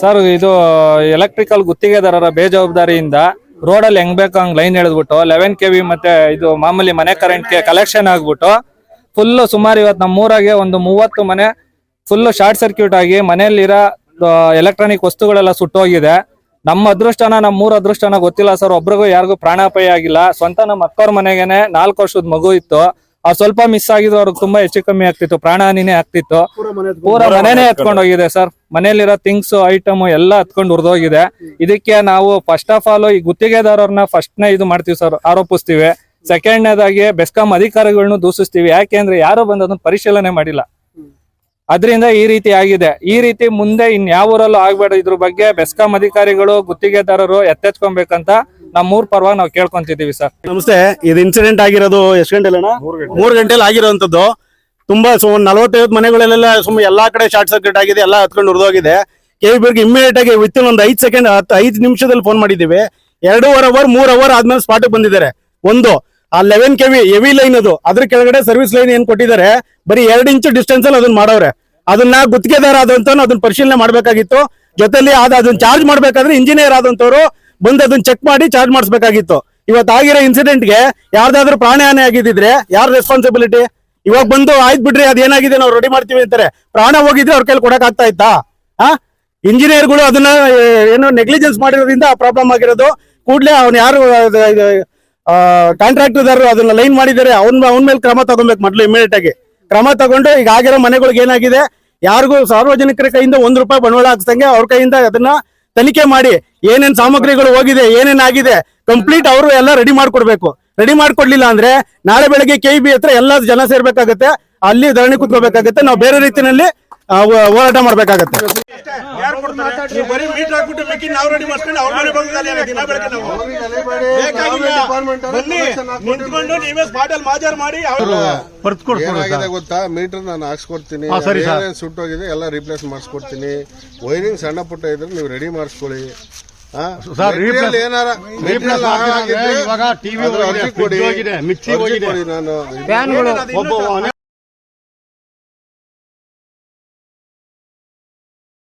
Sir, ಇದು electrical ಗುತ್ತಿಗೆದಾರರ ಬೇಜವಾಬ್ದಾರಿಯಿಂದ road ಅಲ್ಲಿ ಹೆಂಗ್ ಬೇಕು ಹಂಗ್ ಲೈನ್ ಎಳೆದ್ಬಿಟ್ಟು ಲೆವೆನ್ ಕೆ ವಿ ಮತ್ತೆ ಇದು ಮಾಮೂಲಿ ಮನೆ ಕರೆಂಟ್ಗೆ ಕಲೆಕ್ಷನ್ ಆಗ್ಬಿಟ್ಟು ಫುಲ್ ಸುಮಾರು ಇವತ್ತು ನಮ್ಮ ಊರಾಗೆ ಒಂದು ಮೂವತ್ತು ಮನೆ ಫುಲ್ ಶಾರ್ಟ್ ಸರ್ಕ್ಯೂಟ್ ಆಗಿ ಮನೆಯಲ್ಲಿರೋ ಎಲೆಕ್ಟ್ರಾನಿಕ್ ವಸ್ತುಗಳೆಲ್ಲ ಸುಟ್ಟೋಗಿದೆ. ನಮ್ಮ ಅದೃಷ್ಟನ ನಮ್ಮ ಊರ ಅದೃಷ್ಟನ ಗೊತ್ತಿಲ್ಲ ಸರ್. ಒಬ್ರಿಗೂ ಯಾರಿಗೂ ಪ್ರಾಣಾಪಾಯ ಆಗಿಲ್ಲ. ಸ್ವಂತ ನಮ್ಮ ಅಕ್ಕವ್ರ ಮನೆಗೇನೆ ನಾಲ್ಕು ವರ್ಷದ ಮಗು ಇತ್ತು. ಸ್ವಲ್ಪ ಮಿಸ್ ಆಗಿದ್ರು ಅವ್ರಿಗೆ ತುಂಬಾ ಹೆಚ್ಚು ಕಮ್ಮಿ ಆಗ್ತಿತ್ತು. ಪ್ರಾಣಹಾನಿನೇ ಆಗ್ತಿತ್ತು. ಪೂರ ಮನೆನೇ ಎತ್ಕೊಂಡು ಹೋಗಿದೆ ಸರ್. ಮನೇಲಿರೋ ಥಿಂಗ್ಸ್ ಐಟಮ್ ಎಲ್ಲ ಹತ್ಕೊಂಡು ಉರ್ದೋಗಿದೆ. ಇದಕ್ಕೆ ನಾವು ಫಸ್ಟ್ ಆಫ್ ಆಲ್ ಈ ಗುತ್ತಿಗೆದಾರರನ್ನ ಫಸ್ಟ್ ನೇ ಇದು ಮಾಡ್ತೀವಿ ಸರ್. ಆರೋಪಿಸ್ತೀವಿ. ಸೆಕೆಂಡ್ನೇದಾಗಿ ಬೆಸ್ಕಾಂ ಅಧಿಕಾರಿಗಳನ್ನ ದೂಷಿಸ್ತೀವಿ. ಯಾಕೆಂದ್ರೆ ಯಾರು ಬಂದು ಅದನ್ನ ಪರಿಶೀಲನೆ ಮಾಡಿಲ್ಲ. ಅದರಿಂದ ಈ ರೀತಿ ಆಗಿದೆ. ಈ ರೀತಿ ಮುಂದೆ ಇನ್ ಯಾವ ಊರಲ್ಲೂ ಆಗ್ಬೇಡ. ಇದ್ರ ಬಗ್ಗೆ ಬೆಸ್ಕಾಂ ಅಧಿಕಾರಿಗಳು ಗುತ್ತಿಗೆದಾರರು ಎತ್ತೆಚ್ಕೊಬೇಕಂತ ನಮ್ಮೂರ್ ಪರವಾಗಿ ನಾವು ಕೇಳ್ಕೊಂತಿದೀವಿ ಸರ್. ನಮಸ್ತೆ ಇದು ಇನ್ಸಿಡೆಂಟ್ ಆಗಿರೋದು ಎಷ್ಟು ಗಂಟೆಲಿ ಮೂರ್ ಗಂಟೆಲಿ ಆಗಿರೋಂಥದ್ದು. ತುಂಬಾ ಸುಮ್ ನಲ್ವತ್ತೈವತ್ ನಲವತ್ತೈವತ್ತು ಮನೆಗಳಲ್ಲೆಲ್ಲ ಸುಮ್ಮನೆ ಎಲ್ಲಾ ಕಡೆ ಶಾರ್ಟ್ ಸರ್ಕ್ಯೂಟ್ ಆಗಿದೆ ಎಲ್ಲ ಹತ್ಕೊಂಡು ಉರಿದೋಗಿದೆ. ಕೆವಿ ಬಿರ್ಗೆ ಇಮಿಡಿಯೇಟ್ ಆಗಿ ವಿತ್ ಇನ್ ಒಂದು ಐದು ಸೆಕೆಂಡ್ ಹತ್ತು ಐದು ನಿಮಿಷದಲ್ಲಿ ಫೋನ್ ಮಾಡಿದ್ದೀವಿ. ಎರಡೂವರೆ ಅವರ್ ಮೂರ್ ಅವರ್ ಆದ್ಮೇಲೆ ಸ್ಪಾಟ್ ಬಂದಿದ್ದಾರೆ. ಒಂದು ಆ ಲೆವೆನ್ ಕೆವಿ ಹೆವಿ ಎವಿ ಲೈನ್ ಅದು. ಅದ್ರ ಕೆಳಗಡೆ ಸರ್ವಿಸ್ ಲೈನ್ ಏನ್ ಕೊಟ್ಟಿದ್ದಾರೆ ಬರೀ ಎರಡು ಇಂಚು ಡಿಸ್ಟೆನ್ಸ್ ಅಲ್ಲಿ ಅದನ್ನ ಮಾಡವ್ರೆ. ಅದನ್ನ ಗುತ್ತಿಗೆದಾರ ಆದಂತ ಅದನ್ನ ಪರಿಶೀಲನೆ ಮಾಡ್ಬೇಕಾಗಿತ್ತು. ಜೊತೆಲಿ ಅದ ಅದನ್ನ ಚಾರ್ಜ್ ಮಾಡ್ಬೇಕಾದ್ರೆ ಇಂಜಿನಿಯರ್ ಆದಂತವ್ರು ಬಂದು ಅದನ್ನ ಚೆಕ್ ಮಾಡಿ ಚಾರ್ಜ್ ಮಾಡಿಸ್ಬೇಕಾಗಿತ್ತು. ಇನ್ಸಿಡೆಂಟ್ಗೆ ಯಾರ್ದಾದ್ರೂ ಪ್ರಾಣಹಾನಿ ಆಗಿದ್ದಿದ್ರೆ ಯಾರ ರೆಸ್ಪಾನ್ಸಿಬಿಲಿಟಿ ಇವಾಗ ಬಂದು ಆಯ್ತು ಬಿಡ್ರಿ, ಅದೇನಾಗಿದೆ ನಾವು ರೆಡಿ ಮಾಡ್ತೀವಿ ಅಂತಾರೆ. ಪ್ರಾಣ ಹೋಗಿದ್ರೆ ಅವ್ರ ಕೈಲಿ ಕೊಡಕ್ ಆಗ್ತಾ ಇತ್ತಾ? ಹಾ ಇಂಜಿನಿಯರ್ಗಳು ಅದನ್ನ ಏನು ಏನೋ ನೆಗ್ಲಿಜೆನ್ಸ್ ಮಾಡಿರೋದ್ರಿಂದ ಪ್ರಾಬ್ಲಮ್ ಆಗಿರೋದು. ಕೂಡಲೇ ಅವ್ನು ಯಾರು ಕಾಂಟ್ರಾಕ್ಟರ್ದಾರರು ಅದನ್ನ ಲೈನ್ ಮಾಡಿದ್ದಾರೆ. ಅವ್ನ ಅವನ ಮೇಲೆ ಕ್ರಮ ತಗೊಬೇಕು ಮೊದಲು ಇಮಿಡಿಯೇಟ್ ಆಗಿ. ಕ್ರಮ ತಗೊಂಡು ಈಗ ಆಗಿರೋ ಮನೆಗಳಿಗೆ ಏನಾಗಿದೆ? ಯಾರಿಗೂ ಸಾರ್ವಜನಿಕರ ಕೈಯಿಂದ ಒಂದು ರೂಪಾಯಿ ಬಂಡವಾಳ ಹಾಕ್ಸಂಗೆ ಅವ್ರ ಕೈಯಿಂದ ಅದನ್ನ ತನಿಖೆ ಮಾಡಿ ಏನೇನ್ ಸಾಮಗ್ರಿಗಳು ಹೋಗಿದೆ, ಏನೇನ್ ಆಗಿದೆ ಕಂಪ್ಲೀಟ್ ಅವರು ಎಲ್ಲ ರೆಡಿ ಮಾಡ್ಕೊಡ್ಬೇಕು. ರೆಡಿ ಮಾಡ್ಕೊಡ್ಲಿಲ್ಲ ಅಂದ್ರೆ ನಾಳೆ ಬೆಳಗ್ಗೆ ಕೆ ಬಿ ಹತ್ರ ಎಲ್ಲ ಜನ ಸೇರ್ಬೇಕಾಗತ್ತೆ, ಅಲ್ಲಿ ಧರಣಿ ಕುತ್ಕೋಬೇಕಾಗತ್ತೆ. ನಾವು ಬೇರೆ ರೀತಿಯಲ್ಲಿ ಹೋರಾಟ ಮಾಡ್ಬೇಕಾಗತ್ತೆ. ನೀವು ಬರೀ ಮೀಟರ್ ಹಾಕ್ಬಿಟ್ಟು ಮಿಕ್ಕಿ ನಾವು ರೆಡಿ ಮಾಡ್ಕೊಂಡು ಮನೆ ಬಂದಿಲ್ಲ ದಿನ ನಾವು. ಬೇಕಾಗಿಲ್ಲ. ಬನ್ನಿ ನಿಂತ್ಕೊಂಡು ನೀವೇ ಸ್ಪಾಟ್ ಅಲ್ಲಿ ಮಾಜಾರ್ ಮಾಡಿ ಏನಾಗಿದೆ ಗೊತ್ತಾ? ಮೀಟರ್ ನಾನು ಹಾಕ್ಸ್ಕೊಡ್ತೀನಿ. ಸುಟ್ಟೋಗಿದೆ ಎಲ್ಲ ರಿಪ್ಲೇಸ್ ಮಾಡಿಸ್ಕೊಡ್ತೀನಿ. ವೈರಿಂಗ್ ಸಣ್ಣ ಪುಟ್ಟ ಇದ್ರೆ ನೀವು ರೆಡಿ ಮಾಡಿಸ್ಕೊಳ್ಳಿ. ಏನಾರ